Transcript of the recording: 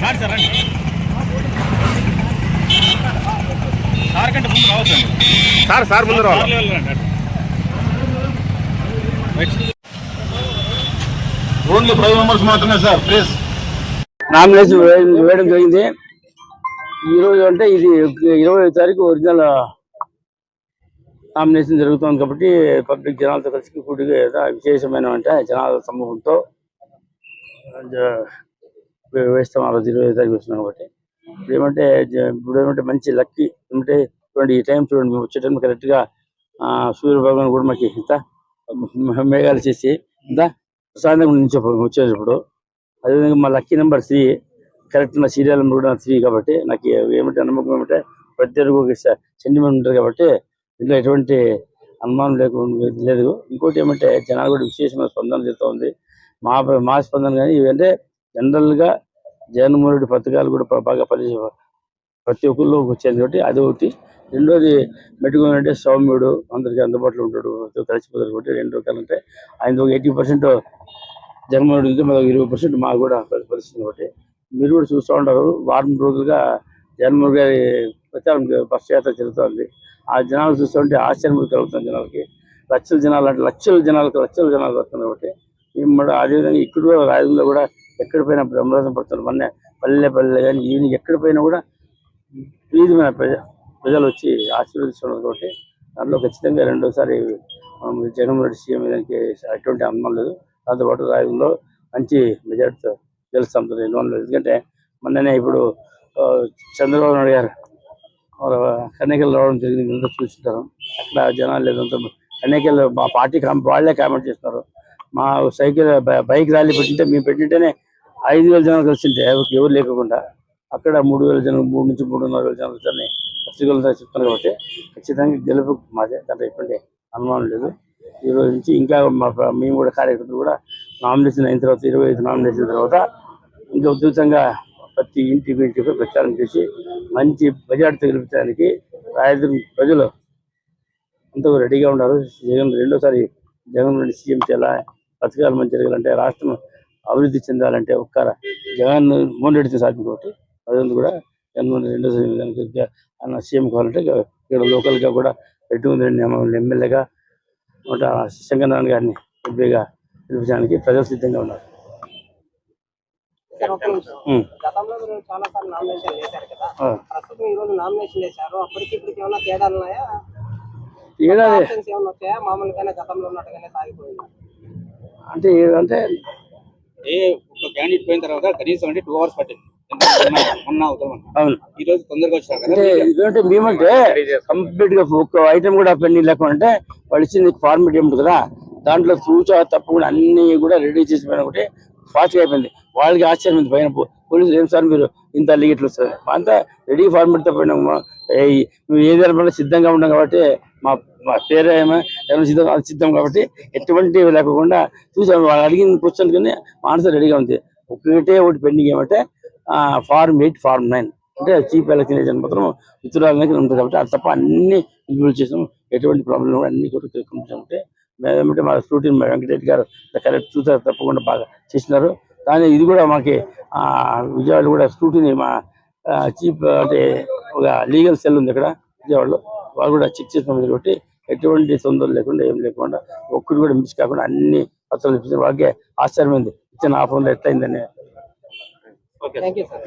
Sir రండి. Sir కంటే ముందు సార్ సార్ ముందు ఫైవ్ మెంబర్స్ మాత్రమే సార్ ప్లీజ్. నామినేషన్ వేయడం జరిగింది. ఈరోజు అంటే ఇది ఇరవై తారీఖు ఒరిజినల్ నామినేషన్ జరుగుతుంది కాబట్టి పబ్లిక్ జనాలతో కలిసి కూడిగా విశేషమైన అంటే జనాల సమూహంతో వేస్తాం ఆ రోజు ఇరవై తారీఖు వేస్తున్నాం కాబట్టి. ఇప్పుడు ఏమంటే ఇప్పుడు ఏమంటే మంచి లక్కీ ఏమంటే చూడండి ఈ టైం చూడండి మేము వచ్చే టైం కరెక్ట్గా సూర్య భగవాన్ కూడా మాకు ఇంత మేఘాలు చేసి ఇంత ప్రశాంతంగా నుంచి వచ్చేటప్పుడు. అదేవిధంగా మా లక్కీ నెంబర్ త్రీ కరెక్ట్ నా సీరియల్ నెంబర్ కూడా త్రీ కాబట్టి నాకు ఏమంటే నమ్మకం ఏమంటే ప్రతి ఒక్కరికి సెంటిమెంట్ ఉంటుంది కాబట్టి ఇందులో ఎటువంటి అనుమానం లేకుండా లేదు. ఇంకోటి ఏమంటే జనాలు కూడా విశేషమైన స్పందన చేస్తూ ఉంది. మా మా స్పందన కానీ ఇవంటే జనరల్గా జగన్మోహన్ రెడ్డి పథకాలు కూడా బాగా పనిచే ప్రతి ఒక్కరిలో వచ్చేది కాబట్టి అది ఒకటి. రెండోది మెట్టుకుని అంటే సౌమ్యుడు అందరికీ అందుబాటులో ఉంటాడు కలిసిపోతాడు కాబట్టి రెండు రకాలు ఆయన ఒక ఎయిటీ పర్సెంట్ జగన్మోహన్ రెడ్డి మాకు ఇరవై పర్సెంట్ మాకు కూడా పరిస్థితి కాబట్టి మీరు కూడా చూస్తూ ఉంటారు వారం రోజులుగా జగన్మోహన్ గారి ప్రచారం బస్ యాత్ర జరుగుతుంది. ఆ జనాలు చూస్తుంటే ఆశ్చర్యం కలుగుతుంది జనాలకి. లక్షల జనాలు అంటే లక్షల జనాలకు లక్షల జనాలు వస్తుంది కాబట్టి. మేము అదేవిధంగా ఇక్కడ కూడా కూడా ఎక్కడ పోయినా బ్రహ్మరథం పడుతున్నారు మొన్న పల్లె పల్లె కానీ ఈయన ఎక్కడ పోయినా కూడా ప్రీతిమైన ప్రజ ప్రజలు వచ్చి ఆశీర్వదిస్తున్నారు కాబట్టి దాంట్లో ఖచ్చితంగా రెండోసారి జగన్మోహన్ రెడ్డి సీఎం దానికి ఎటువంటి అనుమానం లేదు. దాంతోపాటు రాయడంలో మంచి మెజార్టీతో గెలుస్తాం రెండు ఎందుకంటే మొన్ననే ఇప్పుడు చంద్రబాబు నాయుడు గారు కన్నికలు రావడం జరిగింది. మీరు చూస్తుంటారు అక్కడ జనాలు లేదంతా కన్నికలు మా పార్టీ కామ్- వాళ్ళే కామెంట్ చేస్తున్నారు. మా సైకిల్ బైక్ ర్యాలీ పెట్టింటే మేము పెట్టింటేనే ఐదు వేల జనాలు కలిసింటే ఎవరు లేకుండా అక్కడ మూడు వేల జనం మూడు నుంచి మూడున్నర వేల జనాలు వచ్చారని పత్రికలతో చెప్తున్నారు కాబట్టి ఖచ్చితంగా గెలుపు మాదే. దాంట్లో ఎటువంటి అనుమానం లేదు. ఈ రోజు నుంచి ఇంకా మా మేము కూడా కార్యకర్తలు కూడా నామినేషన్ అయిన తర్వాత ఇరవై ఐదు నామినేషన్ తర్వాత ఇంకా ఉధృతంగా ప్రతి ఇంటికి ఇంటికి ప్రచారం చేసి మంచి బజార్తో గెలిపించడానికి రాయదుర్గం ప్రజలు అంతా రెడీగా ఉన్నారు. జగన్ రెండోసారి జగన్ రెడ్డి సీఎం చేయాలా? పథకాలు మంచి జరగాలంటే రాష్ట్రం అభివృద్ధి చెందాలంటే ఒక్క జగన్ మోహన్ రెడ్డితో సాధ్యం కాబట్టి ప్రజలు కూడా జగన్మోహన్ రెడ్డి ఇంకా ఆయన సీఎం కావాలంటే ఇక ఇక్కడ లోకల్గా కూడా పెట్టుకుంది ఎమ్మెల్యేగా నూట శంకరనారాయణ గారిని ఎంపీగా గెలిపించడానికి ప్రజలు సిద్ధంగా ఉన్నారు. అంటే అంటే ఏ ఒక క్యాండిడేట్ పోయిన తర్వాత కనీసం అంటే టూ అవర్స్ పట్టింది. అవును. ఈ రోజు తొందరగా వచ్చారు మేమంటే కంప్లీట్గా ఒక్క ఐటమ్ కూడా పెండింగ్ లేకుండా అంటే వాళ్ళు ఇచ్చింది ఫార్మేట్ ఏముంటుంది కదా. దాంట్లో సూచన తప్పకుండా అన్ని కూడా రెడీ చేసి పోయినా ఒకటి ఫాస్ట్గా అయిపోయింది. వాళ్ళకి ఆశ్చర్యం ఉంది పైన పోలీసులు ఏం సార్ మీరు ఇంత లీగిట్లు వస్తుంది? అంతా రెడీ ఫార్మేట్తో పోయినా మేము ఏదైనా సిద్ధంగా ఉన్నాం కాబట్టి మా పేరు ఏమైనా సిద్ధం సిద్ధం కాబట్టి ఎటువంటి లేకుండా చూసాం వాళ్ళు అడిగిన క్వశ్చన్ కానీ ఆన్సర్ రెడీగా ఉంది. ఒకటే ఒకటి పెండింగ్ ఏమంటే ఫార్మ్ ఎయిట్ ఫార్మ్ నైన్ అంటే చీఫ్ ఎలక్షన్ ఏజెంట్ మాత్రం ఉత్తరాలకి ఉంటుంది కాబట్టి అది తప్ప అన్ని ఇంప్లిమెంట్ చేసాం ఎటువంటి ప్రాబ్లం కూడా అన్ని కూడా ఉంటే మేమేమంటే మా స్టూడెంట్ మా వెంకటరెడ్డి గారు కరెక్ట్ చూసారు తప్పకుండా బాగా చేసినారు. కానీ ఇది కూడా మాకి ఆ, విజయవాడ కూడా స్కూటీని మా చీఫ్ అంటే ఒక లీగల్ సెల్ ఉంది ఇక్కడ విజయవాడలో. వాళ్ళు కూడా చెక్ చేసిన కాబట్టి ఎటువంటి తొందరలు లేకుండా ఏం లేకుండా ఒక్కటి కూడా మిస్ కాకుండా అన్ని పత్రాలు వాళ్ళకే ఆశ్చర్యమైంది. ఇచ్చిన ఆఫర్ ఎట్లయిందని. Thank you sir